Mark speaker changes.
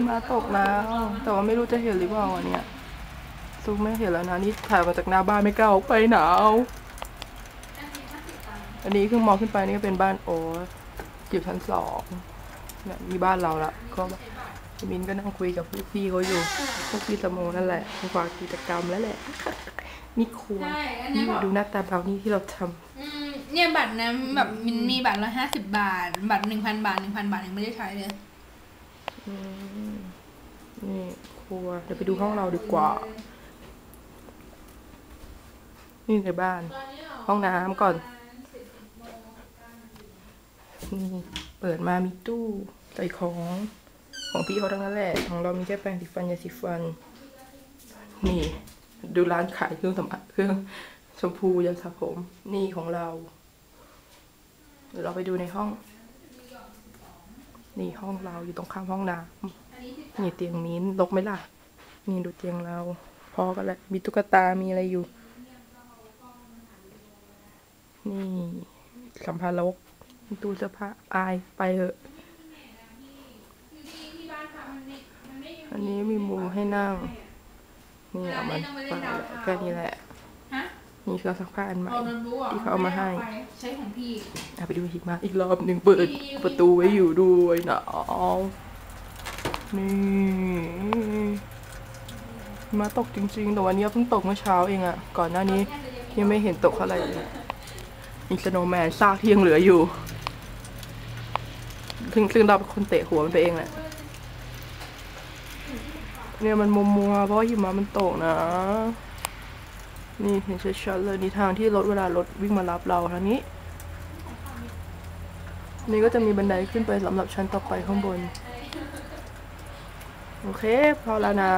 Speaker 1: หิมะตกแล้ว แต่ว่าไม่รู้จะเห็นหรือเปล่าอันเนี้ยซูมไม่เห็นแล้วนะนี่ถ่ายมาจากหน้าบ้านไม่กล้าออกไปหนาวอันนี้คือมองขึ้นไปนี่ก็เป็นบ้านโอ๊ตอยู่ชั้นสองเนี่ยมีบ้านเราละก็พี่มินก็นั่งคุยกับพวกพี่เขาอยู่พวกพี่สโมนั่นแหละฝากกิจกรรมแล้วแหละนี่ครัว
Speaker 2: ใช่อัน
Speaker 1: นี่
Speaker 2: นี้บอก
Speaker 1: ดูหน้าตาเบราวนี่ที่เราทำ
Speaker 2: อืมเนี่ยบัตรนะแบบมันมีบัตรละห้าสิบบาท บัตรหนึ่งพันบาทหนึ่งพันบาทยังไม่ได้ใช้เลย
Speaker 1: อืมนี่ค รัว เดี๋ยวไปดูห้องเราดีกว่า นี่ในบ้าน ห้องน้ำก่อน นี่เปิดมามีตู้ใส่ของ ของพี่เขาทั้งนั้นแหละ ของเรามีแค่แปรงสีฟันยาสีฟัน นี่ ดูร้านขายเครื่องสำอางเครื่องชมพูยาสระผม นี่ของเรา เดี๋ยวเราไปดูในห้อง นี่ห้องเราอยู่ตรงข้ามห้องน้ำ นี่เตียงมิ้นลกไหมล่ะ นี่ดูเตียงเรา พอกันแหละ มีตุ๊กตา มีอะไรอยู่ นี่สัมภาระมีตู้เสื้อผ้าอายไปเถอะ อันนี้มีมุมให้นั่ง นี่เอามันไปแค่นี้แหละ
Speaker 2: ฮะ
Speaker 1: นี่เครื่องซักผ้าอันใหม่
Speaker 2: เอาโน้ตบุ๊กะ
Speaker 1: ที่เขาเอามาให้
Speaker 2: ใช้ของพี่
Speaker 1: เอาไปดูหิมะอีกรอบหนึ่งเปิดประตูไว้อยู่ด้วยนะ นี่มาตกจริงๆ แต่วันนี้เพิ่งตกเมื่อเช้าเองอะก่อนหน้านี้ยังไม่เห็นตกอะไรเลยมีสโนแมนซากที่ยังเหลืออยู่ซึ่งซึ่งเราเป็นคนเตะหัวมันไปเองแหละ เนี่ยมันมัวมัวๆเพราะว่าหิมะมันตกนะ นี่เห็นชัดๆเลยนี่ทางที่รถเวลารถวิ่งมารับเราทางนี้ นี่ก็จะมีบันไดขึ้นไปสำหรับชั้นต่อไปข้างบน โอเค พอแล้วนะ